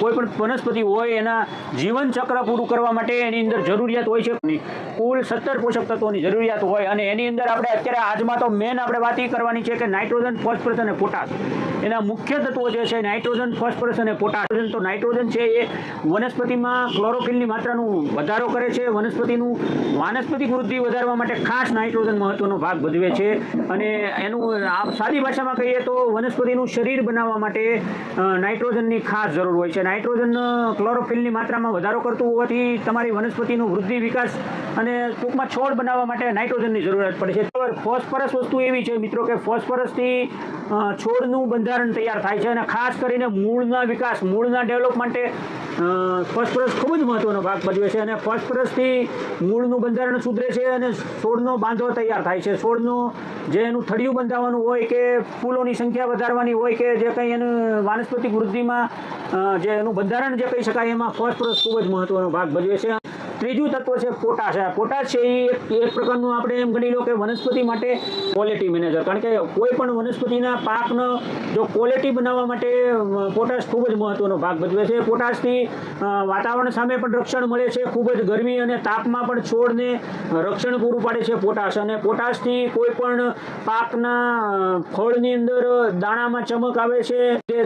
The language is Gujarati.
કોઈ પણ વનસ્પતિ હોય, એના જીવન ચક્ર પૂરું કરવા માટે એની અંદર જરૂરિયાત હોય છે. કુલ સત્તર પોષક તત્વોની જરૂરિયાત હોય અને એની અંદર આપણે અત્યારે આજમાં તો મેન આપણે વાત એ કરવાની છે કે નાઇટ્રોજન, ફોસ્ફરસ અને પોટાશ. એના મુખ્ય તત્વો જે છે, નાઇટ્રોજન, ફોસ્ફરસ અને પોટાશ. તો નાઇટ્રોજન છે, એ વનસ્પતિમાં ક્લોરોફિલની માત્રાનું વધારો કરે છે. વનસ્પતિનું વાનસ્પતિક વૃદ્ધિ વધારવા માટે ખાસ નાઇટ્રોજન મહત્વનો ભાગ ભજવે છે. અને એનું સાદી ભાષામાં કહીએ તો વનસ્પતિનું શરીર બનાવવા માટે નાઇટ્રોજનની ખાસ જરૂર હોય છે. નાઇટ્રોજન ક્લોરોફિલની માત્રામાં વધારો કરતું હોવાથી તમારી વનસ્પતિનું વૃદ્ધિ વિકાસ અને ટૂંકમાં છોડ બનાવવા માટે નાઇટ્રોજનની જરૂરિયાત પડે છે. ફોસ્ફરસ વસ્તુ એવી છે મિત્રો કે ફોસ્ફરસથી છોડનું બંધારણ તૈયાર થાય છે અને ખાસ કરીને મૂળના વિકાસ, મૂળના ડેવલપ માટે ફોસ્ફરસ ખૂબ જ મહત્વનો ભાગ ભજવે છે અને ફોસ્ફરસથી મૂળનું બંધારણ સુધરે છે અને છોડનો બાંધો તૈયાર થાય છે છોડનું જે એનું થડિયું બંધાવવાનું હોય કે ફૂલોની સંખ્યા વધારવાની હોય કે જે કંઈ એનું વાનસ્પતિક વૃદ્ધિમાં જે એનું બંધારણ જે કહી શકાય એમાં ફોસ્ફરસ ખૂબ જ મહત્વનો ભાગ ભજવે છે ત્રીજું તત્વ છે પોટાશ પોટાશ છે એ એક એક પ્રકારનું આપણે એમ ગણી લો કે વનસ્પતિ માટે ક્વોલિટી મેનેજર કારણ કે કોઈ પણ વનસ્પતિના પાકનો જો ક્વોલિટી બનાવવા માટે પોટાશ ખૂબ જ મહત્વનો ભાગ ભજવે છે. પોટાશથી વાતાવરણ સામે પણ રક્ષણ મળે છે. ખૂબ જ ગરમી અને તાપમાં પણ છોડને રક્ષણ પૂરું પાડે છે પોટાશ. અને પોટાશથી કોઈ પણ પાકના ફળની અંદર દાણામાં ચમક આવે છે. જે